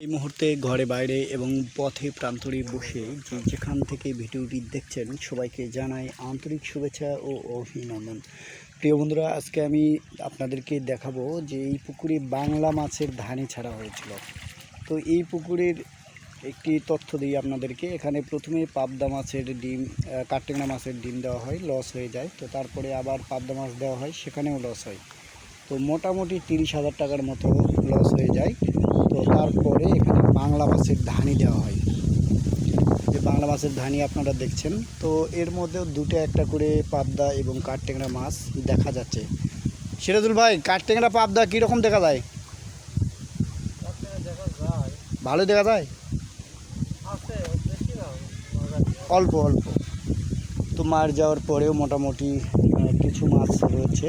এই মুহূর্তে ঘরে বাইরে এবং পথে প্রান্তরে বসে যে যেখান থেকে ভিডিওটি দেখছেন সবাইকে জানাই আন্তরিক শুভেচ্ছা ও অভিনন্দন। প্রিয় বন্ধুরা আজকে আমি আপনাদেরকে দেখাবো যে এই পুকুরে বাংলা মাছের ধানি ছাড়া হয়েছিল। তো এই পুকুরের একটি তথ্য দিই আপনাদেরকে। এখানে প্রথমে পাবদা মাছের ডিম আহ, মাছের ডিম দেওয়া হয় লস হয়ে যায়। তো তারপরে আবার পাবদা মাছ দেওয়া হয় সেখানেও লস হয়। তো মোটামুটি তিরিশ হাজার টাকার মতো লস হয়ে যায়। তো তারপরে এখানে বাংলা মাছের ধানি দেওয়া হয়। যে বাংলা মাছের ধানি আপনারা দেখছেন। তো এর মধ্যেও দুটো একটা করে পাবদা এবং কাঠটেংরা মাছ দেখা যাচ্ছে। সিরাজুল ভাই, কাঠটেংরা পাবদা কীরকম দেখা যায়? ভালো দেখা যায়? অল্প অল্প। তো মার যাওয়ার পরেও মোটামুটি কিছু মাছ রয়েছে।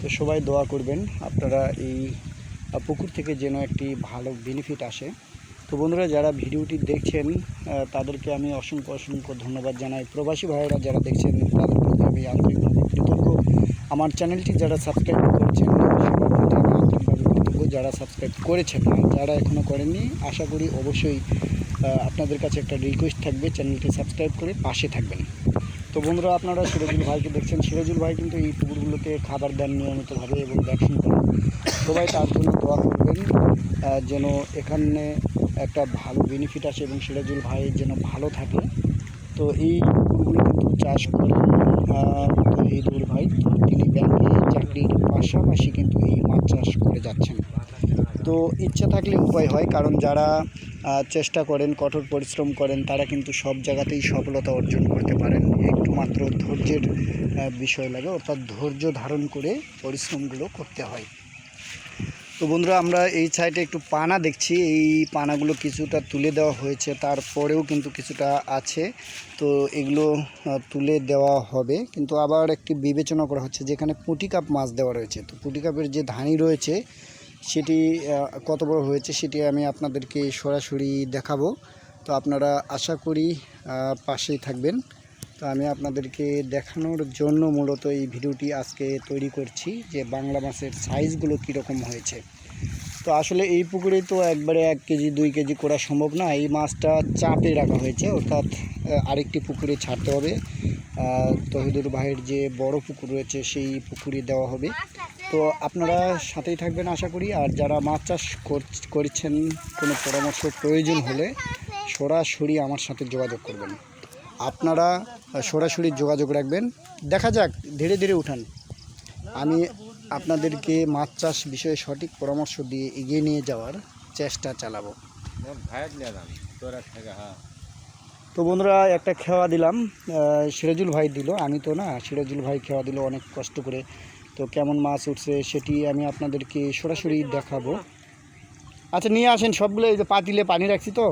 তো সবাই দোয়া করবেন, আপনারা এই পুকুর থেকে যেন একটি ভালো বেনিফিট আসে। তো বন্ধুরা, যারা ভিডিওটি দেখছেন তাদেরকে আমি অসংখ্য অসংখ্য ধন্যবাদ জানাই। প্রবাসী ভাইয়েরা যারা দেখছেন, তাদের প্রতি আমি আন্তরিকভাবে কৃতজ্ঞ। আমার চ্যানেলটি যারা সাবস্ক্রাইব করেছেন, যারা সাবস্ক্রাইব করেছেন যারা এখনও করেননি, আশা করি অবশ্যই আপনাদের কাছে একটা রিকোয়েস্ট থাকবে, চ্যানেলটি সাবস্ক্রাইব করে পাশে থাকবেন। তো বন্ধুরা, আপনারা সিরাজুল ভাইকে দেখছেন। সিরাজুল ভাই কিন্তু এই পুকুরগুলোতে খাবার দেন নিয়মিতভাবে এবং ভ্যাকসিন করেন। সবাই তার জন্য দোয়া করবেন যেন এখানে একটা ভালো বেনিফিট আসে এবং সিরাজুল ভাই যেন ভালো থাকে। তো এই পুকুরগুলো কিন্তু চাষ করেন তহিদুল ভাই, তো তিনি ব্যাংকে চাকরির পাশাপাশি কিন্তু এই মাছ চাষ করে যাচ্ছেন। তো ইচ্ছা থাকলে উপায় হয়, কারণ যারা চেষ্টা করেন, কঠোর পরিশ্রম করেন, তারা কিন্তু সব জায়গাতেই সফলতা অর্জন করতে পারেন। একটু মাত্র ধৈর্যের বিষয় লাগে, অর্থাৎ ধৈর্য ধারণ করে পরিশ্রমগুলো করতে হয়। তো বন্ধুরা, আমরা এই সাইডে একটু পানা দেখছি। এই পানাগুলো কিছুটা তুলে দেওয়া হয়েছে, তারপরেও কিন্তু কিছুটা আছে। তো এগুলো তুলে দেওয়া হবে। কিন্তু আবার একটি বিবেচনা করা হচ্ছে, যেখানে পুঁটি কাপ মাছ দেওয়া রয়েছে। তো পুঁটি কাপের যে ধানি রয়েছে, সেটি কত বড় হয়েছে সেটি আমি আপনাদেরকে সরাসরি দেখাবো। তো আপনারা আশা করি পাশেই থাকবেন। তো আমি আপনাদেরকে দেখানোর জন্য মূলত এই ভিডিওটি আজকে তৈরি করছি যে বাংলা মাছের সাইজগুলো কীরকম হয়েছে। তো আসলে এই পুকুরে তো একবারে এক কেজি, দুই কেজি করা সম্ভব না। এই মাছটা চাপে রাখা হয়েছে, অর্থাৎ আরেকটি পুকুরে ছাড়তে হবে। তহিদুর ভাইয়ের যে বড় পুকুর রয়েছে, সেই পুকুরে দেওয়া হবে। তো আপনারা সাথেই থাকবেন, আশা করি। আর যারা মাছ চাষ করছেন, কোনো পরামর্শ প্রয়োজন হলে সরাসরি আমার সাথে যোগাযোগ করবেন। আপনারা সরাসরি যোগাযোগ রাখবেন। দেখা যাক, ধীরে ধীরে উঠান। আমি আপনাদেরকে মাছ চাষ বিষয়ে সঠিক পরামর্শ দিয়ে এগিয়ে নিয়ে যাওয়ার চেষ্টা চালাবো। তো বন্ধুরা, একটা খেওয়া দিলাম। সিরাজুল ভাই দিল, আমি তো না, সিরাজুল ভাই খেওয়া দিল, অনেক কষ্ট করে। তো কেমন মাছ উঠছে সেটি আমি আপনাদেরকে সরাসরি দেখাবো। আচ্ছা নিয়ে আসেন সবগুলো, এই যে পাতিলে পানি রাখছি তো।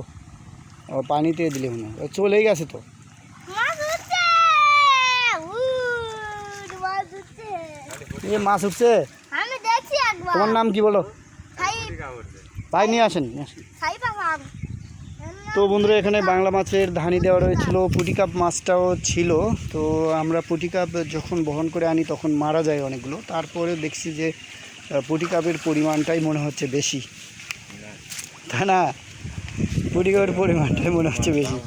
পানিতে দিলে হয়। চলেই গেছে তো মাছ উঠছে উড, মাছ উঠছে এ মাছ উঠছে। আমি দেখছি একবার। তোমার নাম কি বলো? ভাই নিয়ে আসেন তো বন্ধুরা এখানে বাংলা মাছের ধানি দেওয়া রয়েছিল পুঁটি কাপ মাছটাও ছিল। তো আমরা পুঁটি কাপ যখন বহন করে আনি তখন মারা যায় অনেকগুলো। তারপরে দেখছি যে পুঁটি কাপের পরিমাণটাই মনে হচ্ছে বেশি। তাই না পুঁটি কাপের পরিমাণটাই মনে হচ্ছে বেশি।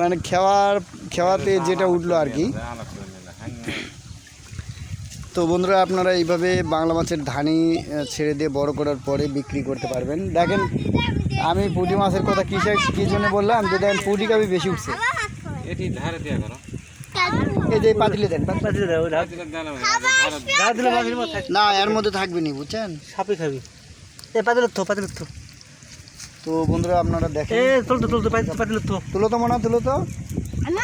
মানে খেওয়ার খেওয়াতে যেটা উঠল আর কি তো বন্ধুরা আপনারা এইভাবে বাংলা মাছের ধানি ছেড়ে দিয়ে বড় করার পরে বিক্রি করতে পারবেন। দেখেন আমি পুঁটি মাছের কথা কিসে কী জন্য বললাম যে দেখেন পুঁটি কাপি বেশি উঠছে। এটি ধারে দেওয়া করো। এই যে পাতিলে দেন না এর মধ্যে থাকবে নি বুঝছেন? সাপে খাবি। এ পাতিল তো পাতিল তো তো বন্ধুরা আপনারা দেখেন। এ চলতো চলতো পাতিল তো তুলো তো মনে হয়, তুলো তো?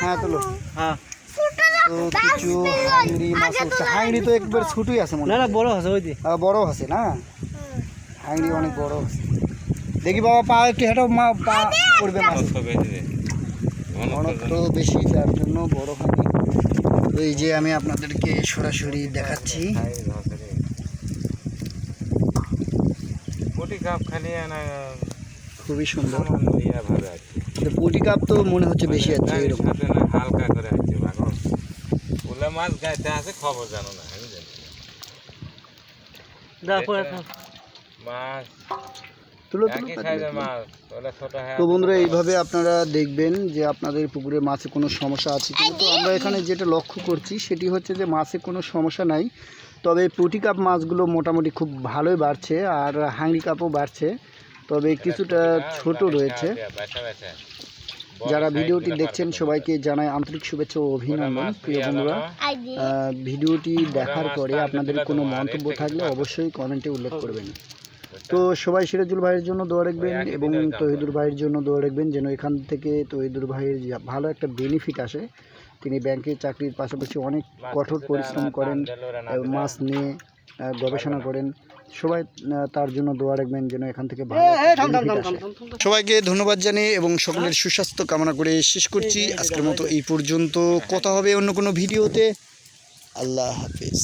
হ্যাঁ তুলো। হ্যাঁ। তো কিছু হাংড়ি মাছ উঠছে হাংড়ি তো একবার ছোটই আছে মনে না হয়। না বড় আছে ওই যে। আহ, বড় আছে না? হাংড়ি অনেক বড় আছে দেখি বাবা পা একটু হেঁটো মা পা পড়বে মাছ ঘনত্ব বেশি রে। ঘনত্ব বেশি যার জন্য বড় হয়নি এই যে আমি আপনাদেরকে সরাসরি দেখাচ্ছি। খুবই সুন্দর। দিয়া পুঁটি কাপ তো মনে হচ্ছে বেশি আছে এরকম। না হালকা করে আছে ওলা মাছ গাইতে আছে খবর জানো না আমি জানি মাছ তুলো তুলো একই পাতিলে সাইজের তুলো। মাছ ওটা ছোট তো বন্ধুরা এইভাবে আপনারা দেখবেন যে আপনাদের পুকুরে মাছে কোনো সমস্যা আছে কিনা। তো আমরা এখানে যেটা লক্ষ্য করছি সেটি হচ্ছে যে মাছে কোনো সমস্যা নাই। তবে পুঁটি কাপ মাছগুলো মোটামুটি খুব ভালোই বাড়ছে আর হাঙ্গি কাপও বাড়ছে। তবে কিছুটা ছোট রয়েছে। যারা ভিডিওটি দেখছেন সবাইকে জানাই আন্তরিক শুভেচ্ছা ও অভিনন্দন প্রিয় বন্ধুরা। আহ, ভিডিওটি দেখার পরে আপনাদের কোনো মন্তব্য থাকলে অবশ্যই কমেন্টে উল্লেখ করবেন। তো সবাই সিরাজুল ভাইয়ের জন্য দোয়া রাখবেন এবং তহিদুর ভাইয়ের জন্য দোয়া রাখবেন যেন এখান থেকে তহিদুর ভাইয়ের যে ভালো একটা বেনিফিট আসে তিনি ব্যাংকে চাকরির পাশাপাশি অনেক কঠোর পরিশ্রম করেন এবং মাছ নিয়ে গবেষণা করেন। সবাই তার জন্য দোয়া রাখবেন যেন এখান থেকে। সবাইকে ধন্যবাদ জানিয়ে এবং সকলের সুস্বাস্থ্য কামনা করে শেষ করছি। আজকের মতো এই পর্যন্ত। কথা হবে অন্য কোনো ভিডিওতে। আল্লাহ হাফিজ।